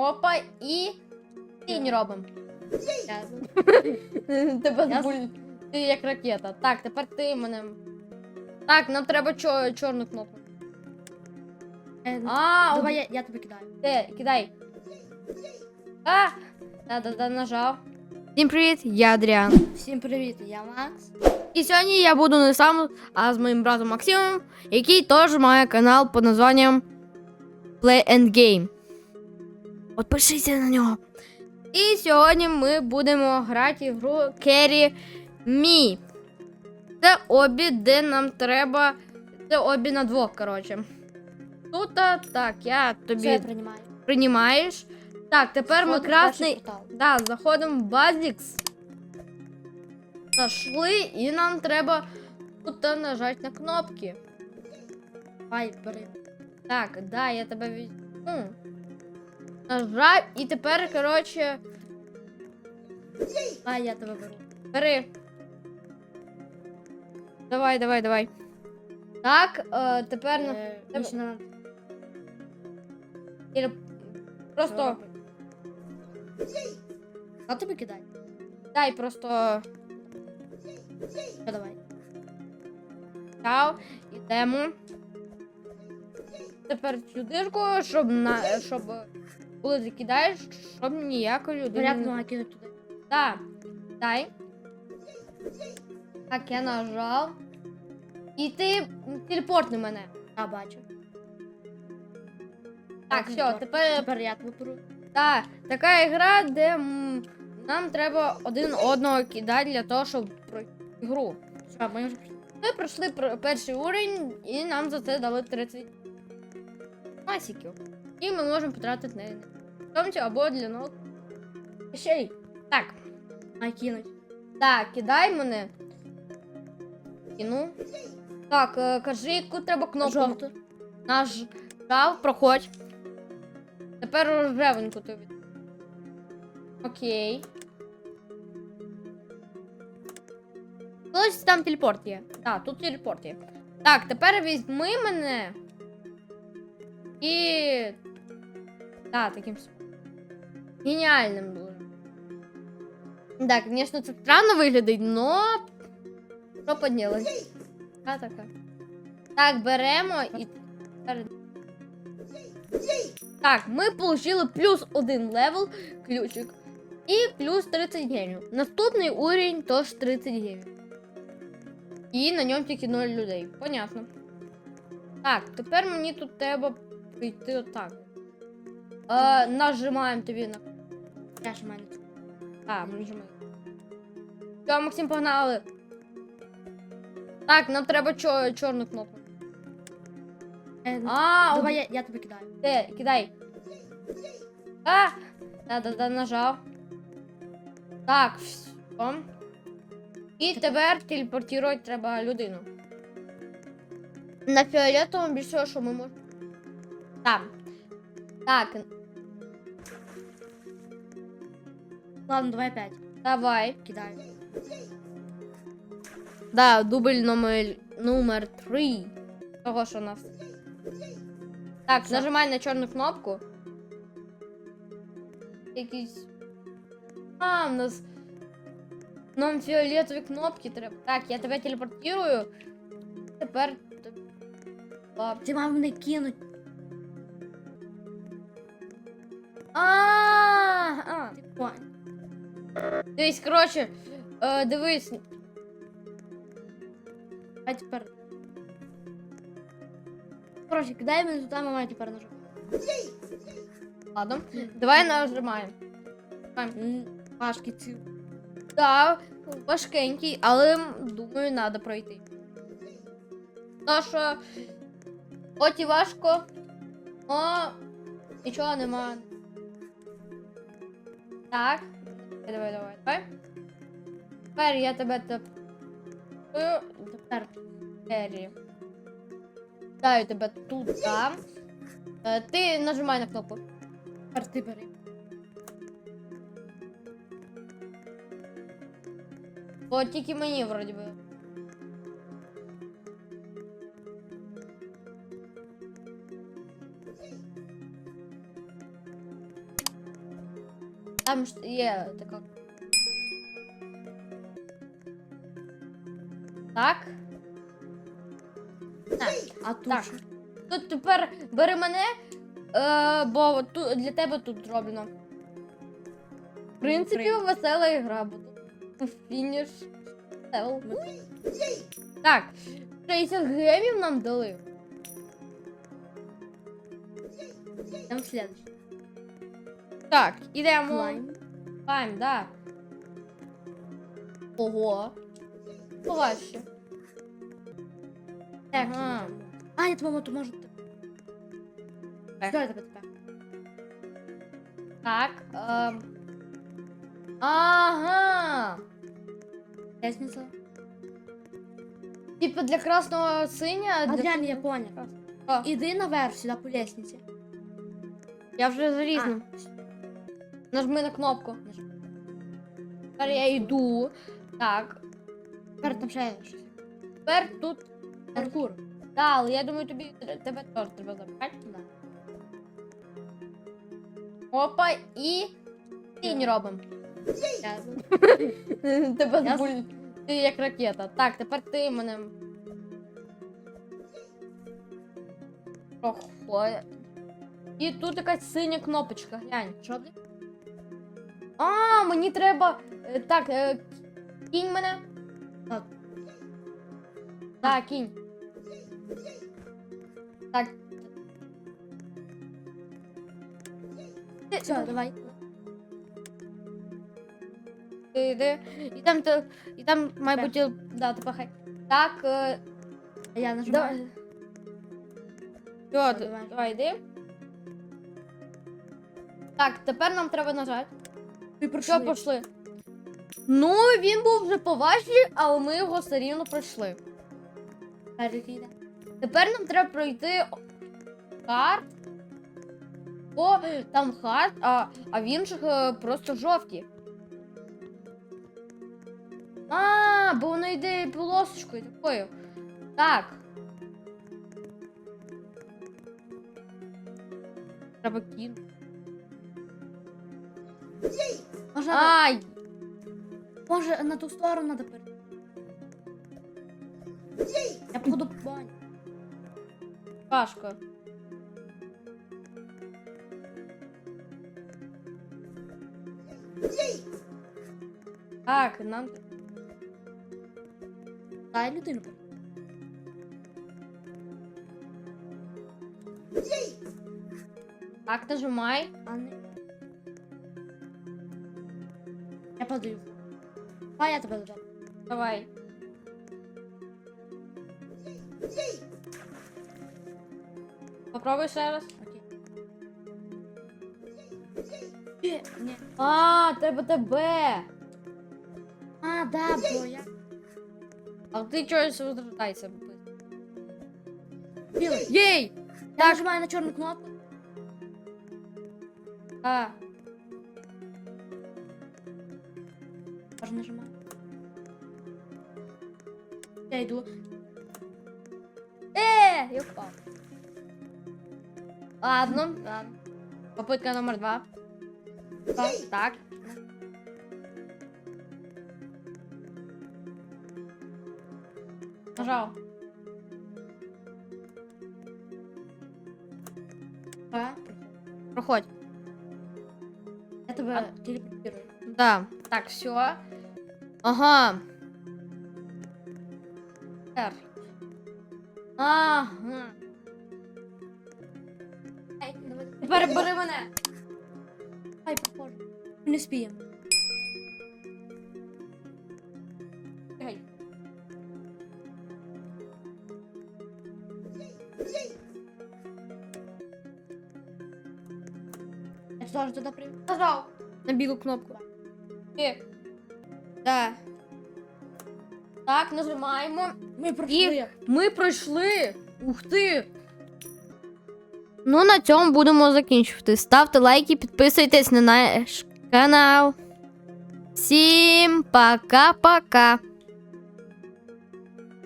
Опа, і тінь робимо. Тебе Я- буль... Ти як ракета. Так, тепер ти мене. Так, нам треба чо... чорну кнопку. Е, А, Давай я, я тебе кидаю. Де, кидай. А! Да-да-да, нажав. Всім привіт, я Адріан. Всім привіт, я Макс. І сьогодні я буду не сам, а з моїм братом Максимом, який теж має канал під названням Play and Game. Підпишіться на нього. І сьогодні ми будемо грати в гру Carry Me. Це обі, де нам треба. Це обі на двох, коротше. Тут, так, я тобі Все, я приймаю. приймаєш. Так, тепер ми красний. Да, заходимо в Базікс. Зайшли, і нам треба тут нажати на кнопки. Давай, бери. Так, да, я тебе візьму. Нажав, і тепер, коротше, Давай, я тебе беру. бери. Давай, давай, давай. Так, е, тепер на... Е, тебе- більше. Ір- просто А тобі кидай. дай просто Все, давай. Чао, ідемо. Тепер цю дирку, щоб на щоб коли ти кидаєш, щоб ніякої людини. Порядно не- туди. Так, дай. Так, я нажав. І ти телепортни мене. Я бачу. Так, все, тепер Тепер я тебе беру. та, така гра, де м, нам треба один одного кидати для того, щоб пройти гру. Все, ми вже прийшли. Ми пройшли пр- перший уровень, і нам за це дали 30 масиків. І ми можемо потратити на Томці або для нових вещей. Так, Май кинуть. так, кидай мене. Кину. Так, е, кажи, яку треба кнопку. Жовту. Нажав, проходь. Тепер рожевеньку тобі. Окей. Ось там телепорт є. Так, тут телепорт є. Так, тепер візьми мене. І. Так, таким. Геніальним дуже. Так, звісно, це странно виглядить, но. Що поділати? Та така. Так, беремо і. Так, ми отримали плюс один левел ключик. І плюс 30 гемів. Наступний уровень теж 30 гемів. І на ньому тільки 0 людей. Понятно. Так, тепер мені тут треба прийти отак. Е, нажимаємо тобі на. Ж мене. А, нажимаємо. Все, Максим, погнали. Так, нам треба чо- чорну кнопку. Е, А, Давай я, я тебе кидаю. Де, кидай. А! Да-да-да, нажав. Так, все. І тепер телепортувати треба людину. На фіолетовому більше, що ми можемо. Там. Так, Ладно, давай опять. давай. Кидаю. Да, дубль номер номер 3. Того, що у нас. Так, Все. нажимай на чорну кнопку. Якісь. А, у нас. Нам фіолетові кнопки треба. Так, я тебе телепортирую. Тепер. т- А, Ти мав мене кинуть. а. Дивись, коротше, е, дивись. А тепер. Короче, кидай мене туди, мама тепер нажав. Ладно. Давай нажимаємо. М, Пашки ці. Так, важкенький, але думаю, треба пройти. То що хоч і важко, но нічого нема. Так. Давай, давай, давай. Тепер я тебе тепер. Тепер. Даю тебе там. Е, Ти нажимай на кнопку. Тепер ти бери. О, тільки мені вроді би. Там ж є така. Так. Так. А тут Так. Тут тепер бери мене, е, бо тут, для тебе тут зроблено. В принципі, весела ігра, тут фініш. Так, 60 гемів нам дали. Там следующий. Так, ідемо. Клайм. Да. Ого. Поважче. Так. Ага. А, я твоєму то можу. Так. Що я тебе? Так. ем. Ага. Лестниця. Типа для красного синя. а для я понял. А, Іди наверх сюди по лестниці. я вже залізну. Нажми на кнопку. Тепер я йду. Так. Тепер там ще щось. Тепер тут. Паркур. Да, але я думаю, тобі тебе теж треба запхати. Да. Опа, і. Тінь робимо. Тебе Я- збуль... Ти як ракета. Так, тепер ти мене. Проходь. І тут якась синя кнопочка, глянь. Що ти? А, мені треба. е, Так, е, кінь мене. Так. Так, кінь. Так. Все, давай. Йди. І там, ти- і там, має бути, да, ти пахай. Так, е, я нажимаю. Все, давай. давай, йди. Так, тепер нам треба нажати. Ти Що пішли? Ну, він був вже поважний, але ми його все рівно пройшли. Тепер нам треба пройти хард. О, там хард, а, а в інших е, просто жовті. А, бо воно йде полосочкою такою. Так. Треба кинути. Може, Ай! може на ту сторону надо перейти. Я походу в баню. Важко. Так, нам. Дай людину. Так, нажимай. А не. Я подаю. А я тебе додам. Давай. Попробуй ще раз. Окей. Е, Ні. А, треба тебе. А, да, бо я. А ти чогось розвертайся. Білий. Єй! Я нажимаю на чорну кнопку. А, Може нажимаю. Я йду. Е, я впав. Ладно, ладно. Попытка номер два. Так. Нажал. А, Проходь. я тебе телепортирую. Да. Так, все. Ага. Р. Ага. Давай. Тепер бери мене. Ай, похоже. Не спіємо. Гей. Я теж туди прийду. Нажав на білу кнопку. Е. Да. Так, нажимаємо. Ми пройшли. Ми пройшли. Ух ти. Ну, на цьому будемо закінчувати. Ставте лайки, підписуйтесь на наш канал. Всім пока-пока.